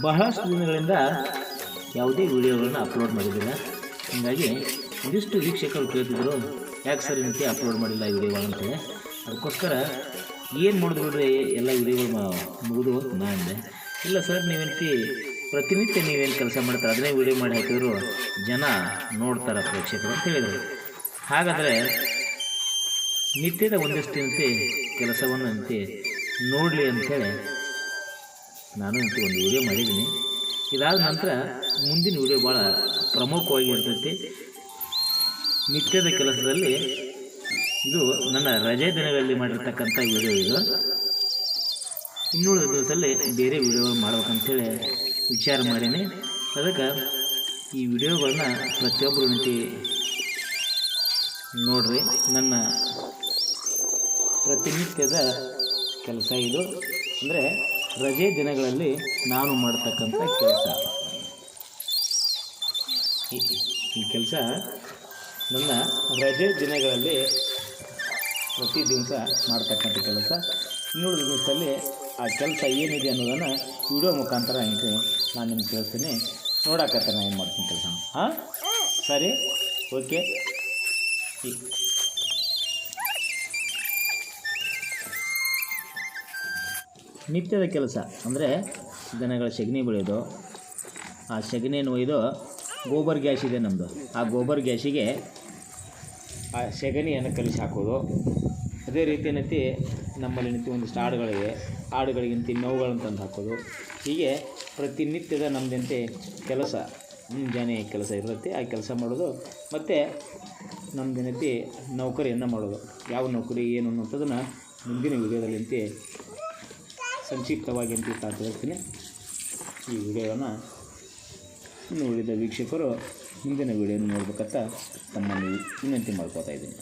ಬಹಳಷ್ಟು ದಿನಗಳಿಂದ ಯಾವುದೇ ವಿಡಿಯೋಗಳನ್ನ ಅಪ್ಲೋಡ್ ಮಾಡಿದ್ದಿಲ್ಲ. ಹೀಗಾಗಿ ಒಂದಿಷ್ಟು ವೀಕ್ಷಕರು ಕೇಳ್ತಿದ್ರು, ಯಾಕೆ ಸರ್ ಇಂತೆ ಅಪ್ಲೋಡ್ ಮಾಡಿಲ್ಲ ಈ ಅಂತೇಳಿ. ಅದಕ್ಕೋಸ್ಕರ ಏನು ಮಾಡಿದ್ರು ಎಲ್ಲ ವಿಡಿಯೋಗಳು ಮುಗಿದು ನಾ ಅಂದೆ. ಇಲ್ಲ ಸರ್ ನೀವೇಂತಿ ಪ್ರತಿನಿತ್ಯ ನೀವೇನು ಕೆಲಸ ಮಾಡ್ತಾರೆ, ಅದನ್ನೇ ವಿಡಿಯೋ ಮಾಡಿ ಹಾಕಿದ್ರು ಜನ ನೋಡ್ತಾರೆ ಪ್ರೇಕ್ಷಕರು ಅಂತ ಹೇಳಿದರು. ಹಾಗಾದರೆ ನಿತ್ಯದ ಒಂದಿಷ್ಟಂತೆ ಕೆಲಸವನ್ನು ಅಂತೆ ನೋಡಲಿ ಅಂಥೇಳಿ ನಾನು ಇಂತ ಒಂದು ವಿಡಿಯೋ ಮಾಡಿದ್ದೀನಿ. ಇದಾದ ನಂತರ ಮುಂದಿನ ವಿಡಿಯೋ ಭಾಳ ಪ್ರಮುಖವಾಗಿ ಇರ್ತೈತಿ ನಿತ್ಯದ ಕೆಲಸದಲ್ಲಿ ಇದು ನನ್ನ ರಜೆ ದಿನಗಳಲ್ಲಿ ಮಾಡಿರ್ತಕ್ಕಂಥ ವಿಡಿಯೋ ಇದು. ಇನ್ನುಳಿದ ದಿವಸದಲ್ಲಿ ಬೇರೆ ವಿಡಿಯೋಗಳು ಮಾಡ್ಬೇಕಂತೇಳಿ ವಿಚಾರ ಮಾಡೀನಿ. ಅದಕ್ಕೆ ಈ ವಿಡಿಯೋಗಳನ್ನ ಪ್ರತಿಯೊಬ್ಬರು ನಿಂತು ನೋಡ್ರಿ. ನನ್ನ ಪ್ರತಿನಿತ್ಯದ ಕೆಲಸ ಇದು. ಅಂದರೆ ರಜೆ ದಿನಗಳಲ್ಲಿ ನಾನು ಮಾಡ್ತಕ್ಕಂಥ ಕೆಲಸ. ಈ- ಕೆಲಸ ನನ್ನ ರಜೆ ದಿನಗಳಲ್ಲಿ ಪ್ರತಿ ದಿವಸ ಮಾಡ್ತಕ್ಕಂಥ ಕೆಲಸ. ಇನ್ನೂರು ದಿವಸದಲ್ಲಿ ಆ ಕೆಲಸ ಏನಿದೆ ಅನ್ನೋದನ್ನು ವಿಡಿಯೋ ಮುಖಾಂತರ ಇದು ನಾನು ನಿಮ್ಗೆ ತಿಳಿಸ್ತೀನಿ. ನೋಡಾಕತ್ತ ನಾನು ಏನು ಮಾಡ್ತೀನಿ ಕೆಲಸ. ಹಾಂ? ಸರಿ? ಓಕೆ ನಿತ್ಯದ ಕೆಲಸ ಅಂದರೆ ದನಗಳ ಸಗಣಿ ಬೆಳೆಯೋದು. ಆ ಸಗಣಿಯನ್ನು ಒಯ್ದು ಗೋಬರ್ ಗ್ಯಾಸ್ ಇದೆ ನಮ್ಮದು ಆ ಗೋಬರ್ ಗ್ಯಾಸಿಗೆ ಆ ಸಗಣಿಯನ್ನು ಕಲಿಸಿ ಹಾಕೋದು. ಅದೇ ರೀತಿ ಏನೈತಿ ನಮ್ಮಲ್ಲಿ ನಿಂತು ಒಂದಿಷ್ಟು ಆಡುಗಳಿವೆ ಹಾಡುಗಳಿಗಿಂತ ನೋವುಗಳನ್ನು ತಂದು ಹಾಕೋದು. ಹೀಗೆ ಪ್ರತಿನಿತ್ಯದ ನಮ್ಮದಂತೆ ಕೆಲಸ, ಮುಂಜಾನೆ ಕೆಲಸ ಇರುತ್ತೆ. ಆ ಕೆಲಸ ಮಾಡೋದು. ಮತ್ತು ನಮ್ಮದಿನತಿ ನೌಕರಿಯನ್ನು ಮಾಡೋದು. ಯಾವ ನೌಕರಿ, ಏನು ಅನ್ನೋಂಥದ್ದನ್ನು ಮುಂದಿನ ವಿಡಿಯೋದಲ್ಲಿ ಸಂಕ್ಷಿಪ್ತವಾಗಿ ಅಂತ ತಾ ತಿಳಿಸ್ತೀನಿ ಈ ವಿಡಿಯೋವನ್ನು ಇನ್ನು ಉಳಿದ ವೀಕ್ಷಕರು ಮುಂದಿನ ವಿಡಿಯೋನ ನೋಡ್ಬೇಕಂತ ತಮ್ಮನ್ನು ವಿನಂತಿ ಮಾಡ್ಕೋತಾ ಇದ್ದೀನಿ.